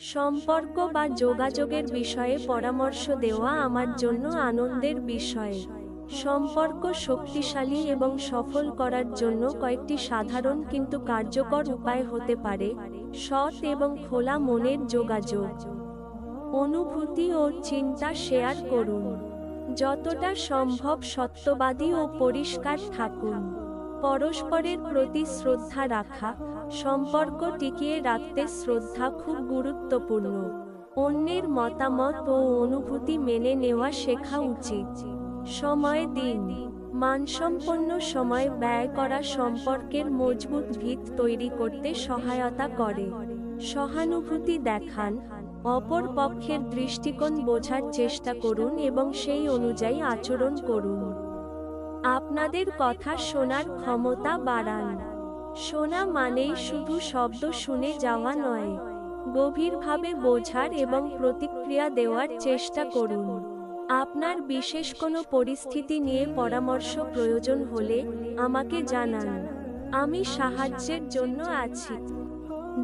সম্পর্ক বা যোগাযোগের বিষয়ে পরামর্শ দেওয়া আমার জন্য আনন্দের বিষয়। সম্পর্ক শক্তিশালী এবং সফল করার জন্য কয়েকটি সাধারণ কিন্তু কার্যকর উপায় হতে পারে, সৎ এবং খোলা মনের যোগাযোগ। অনুভূতি ও চিন্তা শেয়ার করুন। যতটা সম্ভব সত্যবাদী ও পরিষ্কার থাকুন। পরস্পরের প্রতি শ্রদ্ধা রাখা, সম্পর্ক টিকিয়ে রাখতে শ্রদ্ধা খুব গুরুত্বপূর্ণ। অন্যের মতামত ও অনুভূতি মেনে নেওয়া শেখা উচিত। সময় দিন। মানসম্পন্ন সময় ব্যয় করা সম্পর্কের মজবুত ভিত তৈরি করতে সহায়তা করে। সহানুভূতি দেখান, অপর পক্ষের দৃষ্টিকোণ বোঝার চেষ্টা করুন এবং সেই অনুযায়ী আচরণ করুন। আপনাদের কথা শোনার ক্ষমতা বাড়ান। শোনা মানেই শুধু শব্দ শুনে যাওয়া নয়, গভীরভাবে বোঝার এবং প্রতিক্রিয়া দেওয়ার চেষ্টা করুন। আপনার বিশেষ কোনো পরিস্থিতি নিয়ে পরামর্শ প্রয়োজন হলে আমাকে জানান। আমি সাহায্যের জন্য আছি।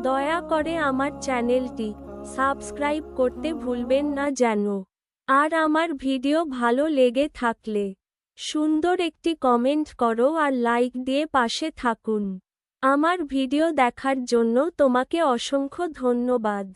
দয়া করে আমার চ্যানেলটি সাবস্ক্রাইব করতে ভুলবেন না যেন। আর আমার ভিডিও ভালো লেগে থাকলে সুন্দর একটি কমেন্ট করো আর লাইক দিয়ে পাশে থাকুন। আমার ভিডিও দেখার জন্য তোমাকে অসংখ্য ধন্যবাদ।